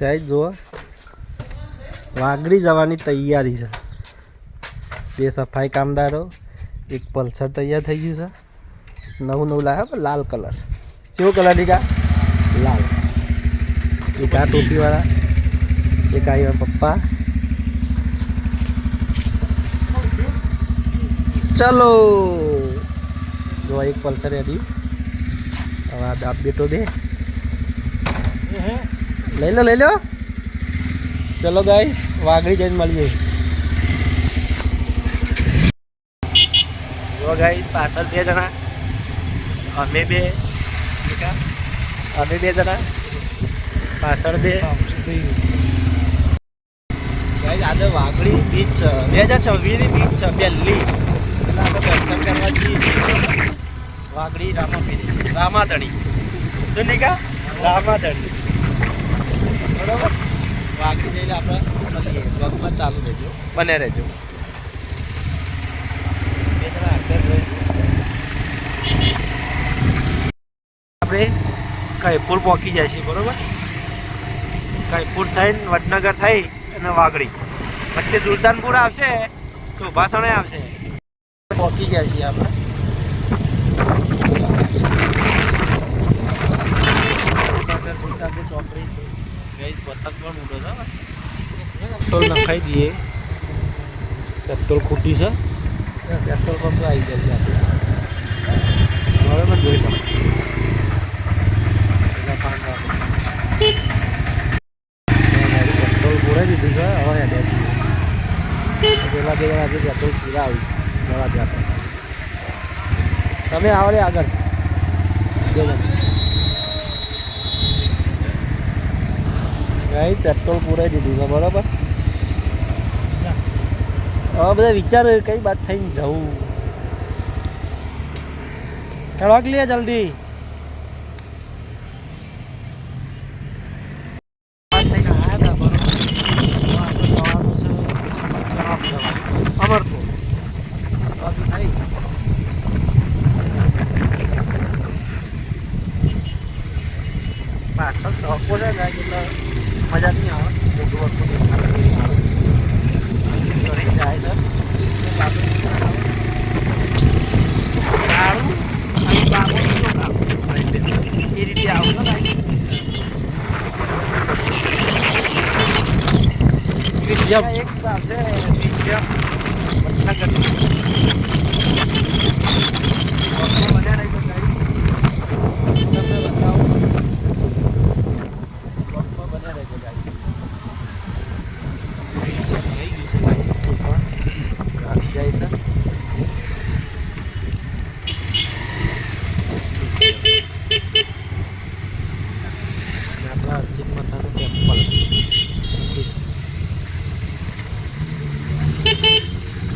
ગાય જુઓ. વાગડી જવાની તૈયારી છે. બે સફાઈ કામદારો, એક પલ્સર તૈયાર થઈ ગયું છે. નવું નવું લાવ્યા લાલ કલર. કેવો કલર નીકા લાલ. એક આ ટોપીવાળા, એક આવ્યા પપ્પા. ચલો. જો એક પલ્સર હતી હવે આ બેટો બે લઈ લો લઈ લો. ચલો ગાઈસ વાઘડી જઈને મળીએ. જો પાછળ બે જણા. અમે બે? અમે બે જણા. પાછળ બે. ગાઈસ આજે વાઘડી બીચ બે હજાર છવ્વીસની બીચ છે, પહેલી. એટલે આપણે દર્શન કરવા જઈએ. વાગડી રામાપીરી. રામાધણી. શું નિકા, રામાધણી. બરોબર વાગડી જઈને આપણે બ્લોગમાં ચાલુ રહેજો. બને રહેજો. આપણે કયપુર પહોંચી જાય છે બરોબર? કૈપુર થઈને વડનગર થઈ અને વાગડી વચ્ચે સુલતાનપુર આવશે સુભાષણે આવશે. પહોંચી ગયા છીએ આપણે સુલતાનપુર સુલતાનપુર ચોકડી ગઈ પણ મોટો છે પેટ્રોલ નખાઈ દઈએ પેટ્રોલ ખૂટી છે. પેટ્રોલ પંપ આવી જાય છે. હવે પણ જોઈ લો. પેટ્રોલ પૂરાઈ દીધું છે હવે હેડે છીએ પેલા બે આજે પેટ્રોલ પૂરા આવી છે. જવા ત્યાં તમે આવો રે આગળ. બે જણા પેટ્રોલ પૂરાઈ દીધું છે બરાબર? હવે બધા વિચાર કઈ બાદ થઈને જવું. ચડક લે જલ્દી? जब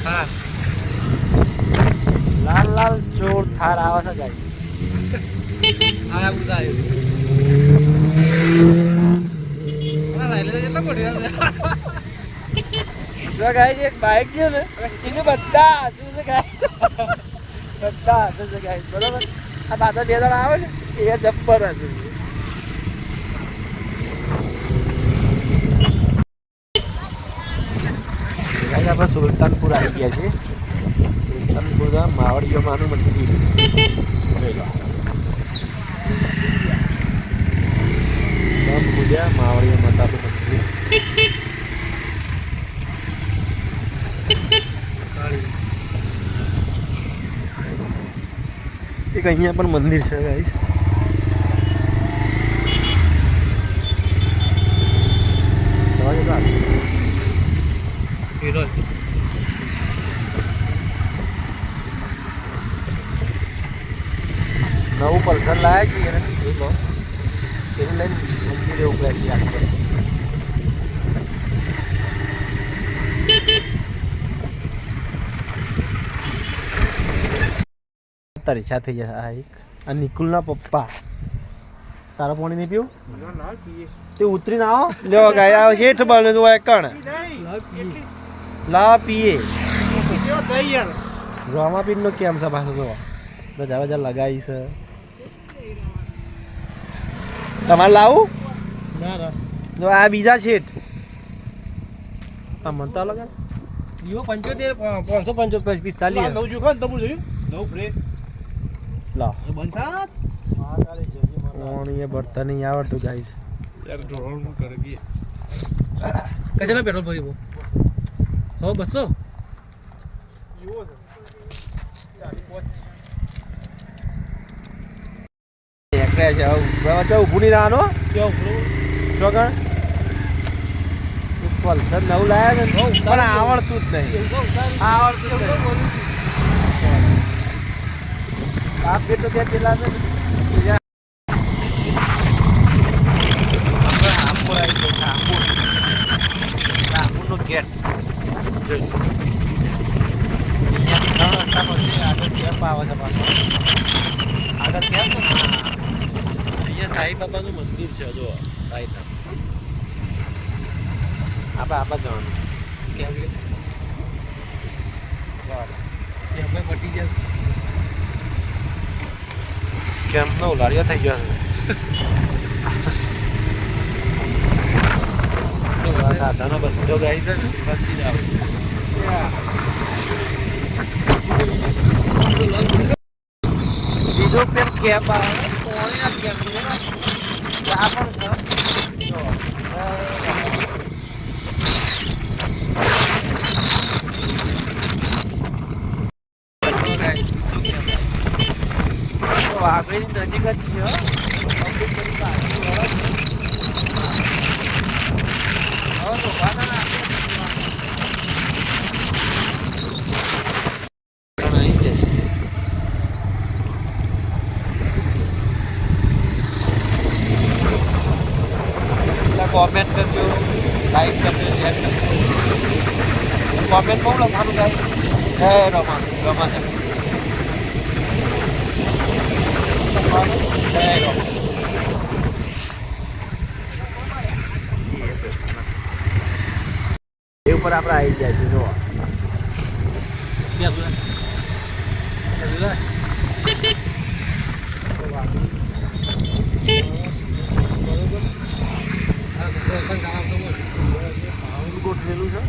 હા લાલ લાલ ચોર થાર આવે છે ગાઈ આયા પૂછાય ના રાઈલે કેટલો કોઠી જો ગાઈ એક બાઇક છે ને એને બધા હસુ છે ગાઈ બધા હસુ છે ગાઈ બરોબર? આ પાછળ બે જણા આવે ને એ જબ્બર હસુ છે ગાઈ આપણે સુલતાનપુર આવી ગયા છે. સુલતાનપુર માવડીઓ માનું મંદિર. પૂજા માવડીઓ માતાનું મંદિર. એક અહીંયા પણ મંદિર છે ગાઈસ જવા દે તો હાલ. હીરો નવું પલ્સર લાયા છીએ એને જોઈ લો એને લઈને મંદિરે ઉભ્યા છીએ આપણે તારી સાથે જશે આ એક. આ નિકુલના પપ્પા. તારા પાણી નહીં પીવું? તે ઉતરીને આવો. લ્યો ગાય આવો શેઠ બને તું કણ. લા પીએ. રામાપીર નો કેમ છે પાછો જો બધા બધા લગાવી છે. તમારે લાવું? ના ના. જો આ બીજા છેઠ આ મનતા તો વિવો પંચોતેર પાંચસો પંચોતેર પિસ્તાલીસ નવ ને તમે જોયું? નવ ફ્રેશ લા. થાત એ નહીં આવડતું ગાઈસ યાર કરે પેટ્રોલ હવે બસો? એકરે છે બરાબર તો ઊભું નહીં રહેવાનો ચોકણ પલ્સર નવું લાયા છે પણ આવડતું જ નહીં. આવડતું જ નહીં. પેટ તો ત્યાં પેલા છે. આપણે હાપુર આવી ગયો છે હાપુરનો ગેટ. જોઈ. અહીંયાથી ત્રણ રસ્તા પછી આગળ કેમ્પ આવે છે પાછો. આગળ કેમ્પ છે? અહીંયા સાઈ બાબાનું મંદિર છે જો સાઈ આપણે આપણે જવાનું. કેમ કે? કે પટી જાય કેમ્પ નો ઉલાડિયો થઈ ગયો સાધનો બધો ગાઈ છે બધી જ આવે છે બીજો પેન કેમ્પ આવે કોણીના કેમ્પ આ પણ છે જો વાઘડીની નજીક જ છીએ હો. કમ્પ્લીટ કરી પાછી વળો છો. હવે તો વાના ના આપણે આવી જશે. એટલે કોમેન્ટ કરજો લાઈક કરજો શેર કરજો કોમેન્ટ બહુ લખવાનું થાય જય રમા રમા જય રમા એ ઉપર આપણે આવી જાય છે જોવા. ગોઠવેલું છે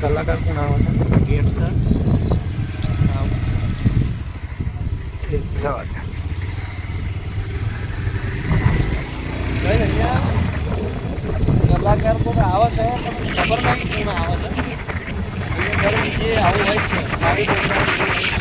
કલાકાર કોણ આવે છે? ગેટ છે આવું છે. એક જવા દે. કઈ અહીંયા કલાકાર તો આવે છે, પણ ખબર નહીં કોણ આવે છે. બીજે આવું હોય છે, મારી હોય છે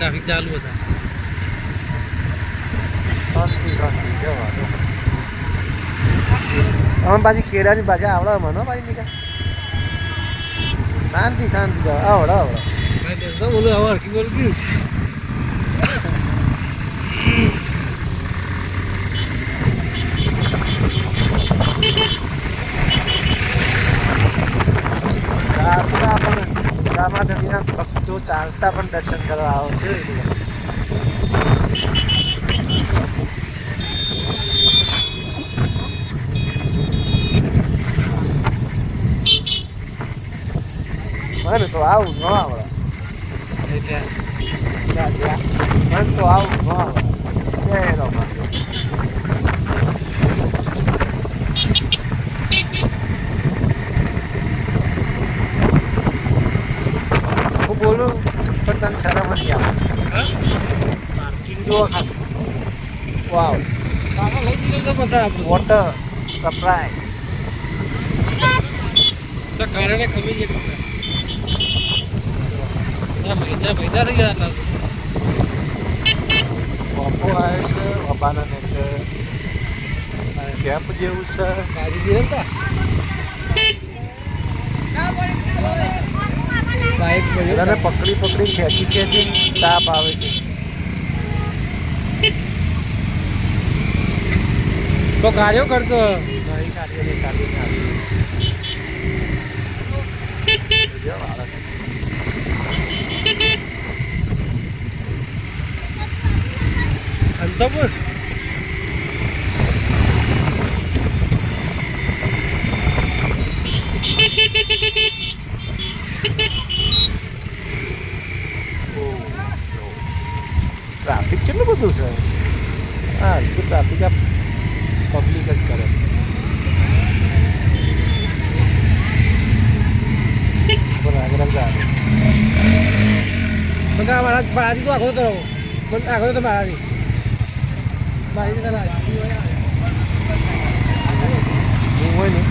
ટ્રાફિક ચાલુ હતા. અમે પાછી કેળાની બાજુ આવડે મને પાછી નીકળ. શાંતિ શાંતિ આવડે આવડે બોલું હવે હરકી બોલું ગયું ભક્તો પણ દર્શન કરવા આવે છે મને તો આવું ન આવડે. મને તો આવું ન આવડે જય રામા હું બોલું પણ તને શરમ જ આવે પાર્કિંગ જુઓ વાવ વોટર સરપ્રાઈઝ કારણે ખમી જાય ના મહિના મહિના થઈ ગયા હતા. પપ્પો આવે છે પપ્પાના નેચર કેમ્પ જેવું છે. કાઢી દે તા. બાઈક બધાને પકડી પકડી ખેંચી ખેંચી તાપ આવે છે. તો કાર્યો કરતો. નહીં કાઢીએ નહીં જો બાળક. અંતપુર? ટ્રાફિક કેટલું બધું છે? હા તો ટ્રાફિક આ પબ્લિક જ કરે. મારાથી તો આખો તો પણ આખો તો મારી તો હું હોય ને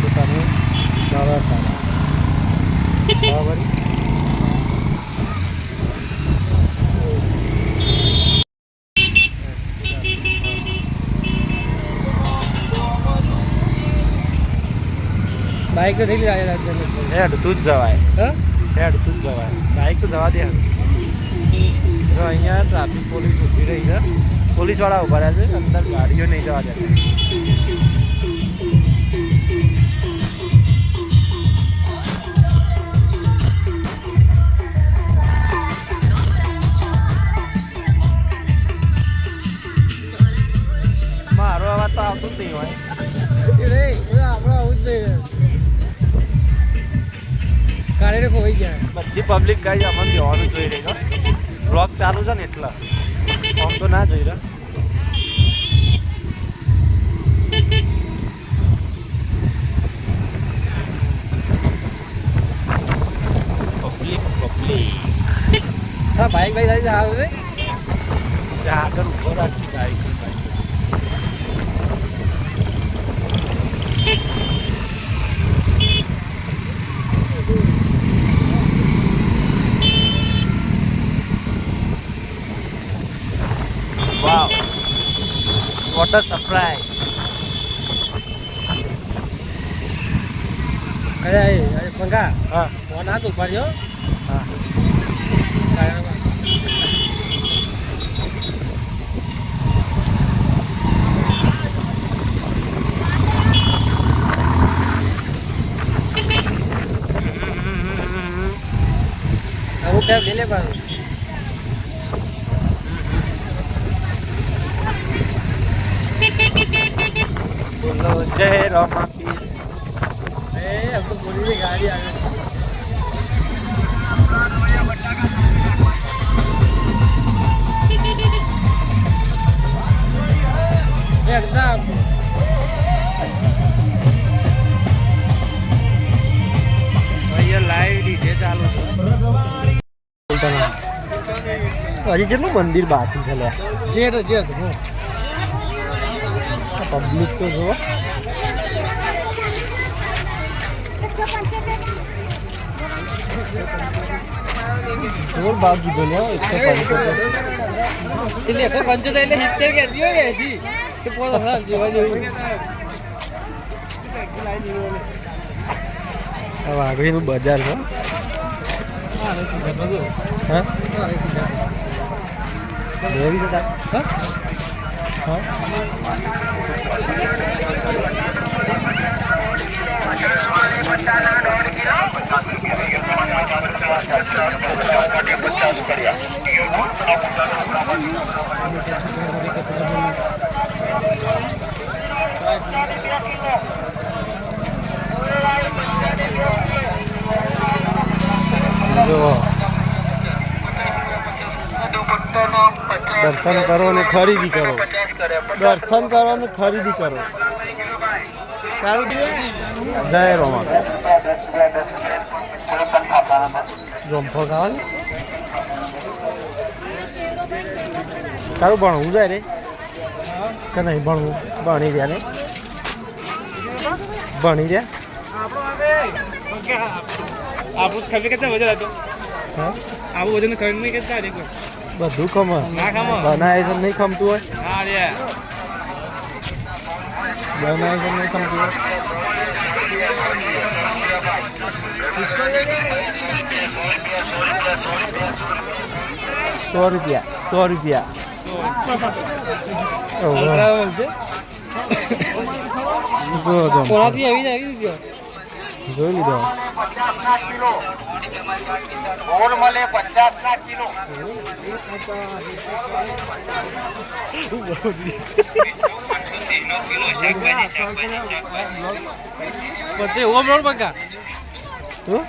તો તમે સરળ બરાબર? બાઈક તો થઈ રાજ્ય હેડ તું જ જવાય. હા? હેડ તું જ જવાય. બાઈક તો જવા દે. અહીંયા ટ્રાફિક પોલીસ ઊભી રહી છે. પોલીસવાળા ઊભા રહ્યા છે અંદર ગાડીઓ નહીં જવા દેતા. કઈ અમને જવાનું જોઈ રહ્યો. બ્લોક ચાલુ છે ને એટલે. આમ તો ના જોઈ રહ્યો. હા બાઈક આવે રે આગળ ઊભો રાખી ગાડી વાવ વોટ અ સરપ્રાઈઝ કયા એ અરે પંખા હા ફોન હાથ ઉપાડ્યો હા અમુક ટાઈમ લઈ લે પાછું ગાડી આવે. એકદમ. અહીંયા લાઈવ ડીજે ચાલુ છે. હજી કેટલું મંદિર બાકી છે લે જેટ જેટ પબ્લિક તો જો જોર ભાવ કીધો લ્યો એકસો પંચોતેર એટલે એકસો પંચોતેર એટલે સિત્તેર કહેતી હોય એસી? કે પોતો હા જોવા જેવું વાઘડીનું બજાર છે હા. લેવી છે હા? જો દર્શન કરો ને ખરીદી કરો. દર્શન કરો ને ખરીદી કરો. જય રોમા જોમફો ખાવાનું તારું ભણવું જાય રે. કે નહીં ભણવું? ભણી રહ્યા ને ભણી રહ્યા આપણું બધું ખમ બનાવે છે નહીં ખમતું હોય? બનાવે નહીં ખમતું હોય? સો રૂપિયા સો રૂપિયા. કોનાથી આવી આવી ગયો. જોઈ લીધો. બધે ઓમ રોડ પક્કા શું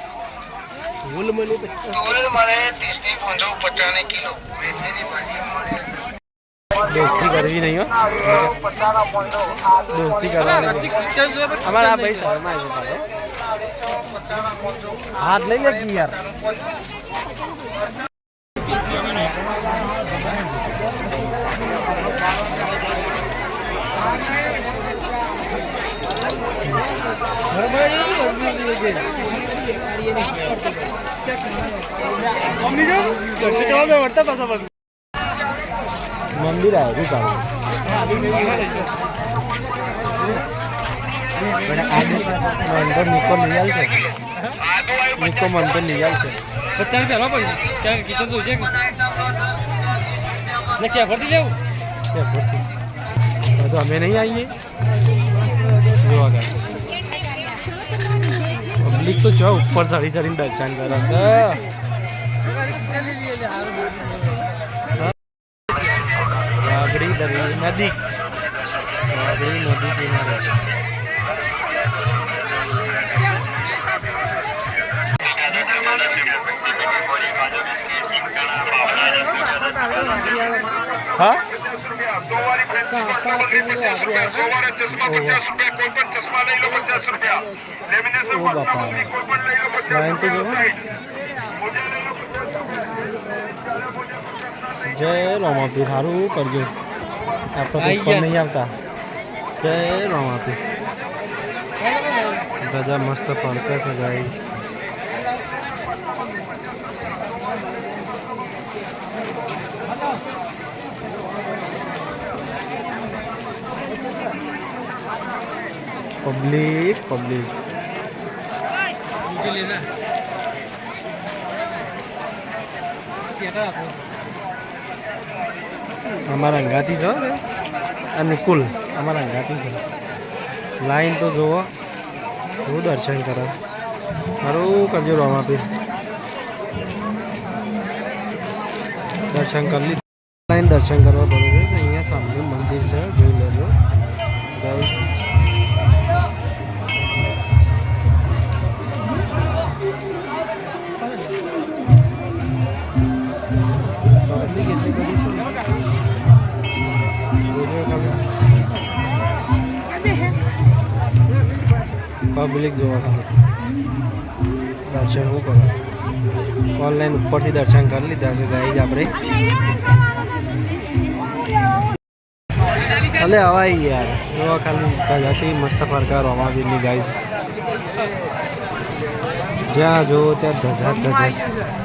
દોસ્તી કરવી નહીં હો દોસ્તી કરવાની નહીં. અમારા ભાઈ શર્મા છે પાછો. હાથ લઈ લે કી યાર મંદિર આવ્યું નિકો નિયાલ છે નિકો તો નિયાલ છે પચાસ રૂપિયા લો પડી ક્યાં કિચન તો છે ને ક્યાં ફરતી જવું ક્યાં ફરતી તો અમે નહીં આવીએ જોવા ગયા પબ્લિક તો જો ઉપર ચડી ચડીને દર્શન કરે છે. દરી નદી કિનારે. હા? ઓ બાપા લાઈન તો જોવો જય રોમાપી સારું કરજો આપણે તો આઈ ઉપર ગયા. નહીં આવતા જય રોમાપી ગજા મસ્ત પડકે છે guys પબ્લિક પબ્લિક मुझे लेना क्या था आपको અમારા અંગાથી છો ને આ નિકુલ અમારા અંગાથી છે લાઈન તો જુઓ શું દર્શન કરો સારું કરજો રોમાપીર દર્શન કરી લીધું લાઈન દર્શન કરવા પડે છે તો અહીંયા સામે મંદિર છે Public જોવા દર્શન શું કરો? ઓનલાઈન ઉપરથી દર્શન કરી લીધા છે ગાઈ આપણે. ભલે હવાઈ યાર. જોવા ખાલી છે. મસ્ત ફરકા રોમાવીરની ગાઈસ જ્યાં જુઓ ત્યાં ધજા ધજા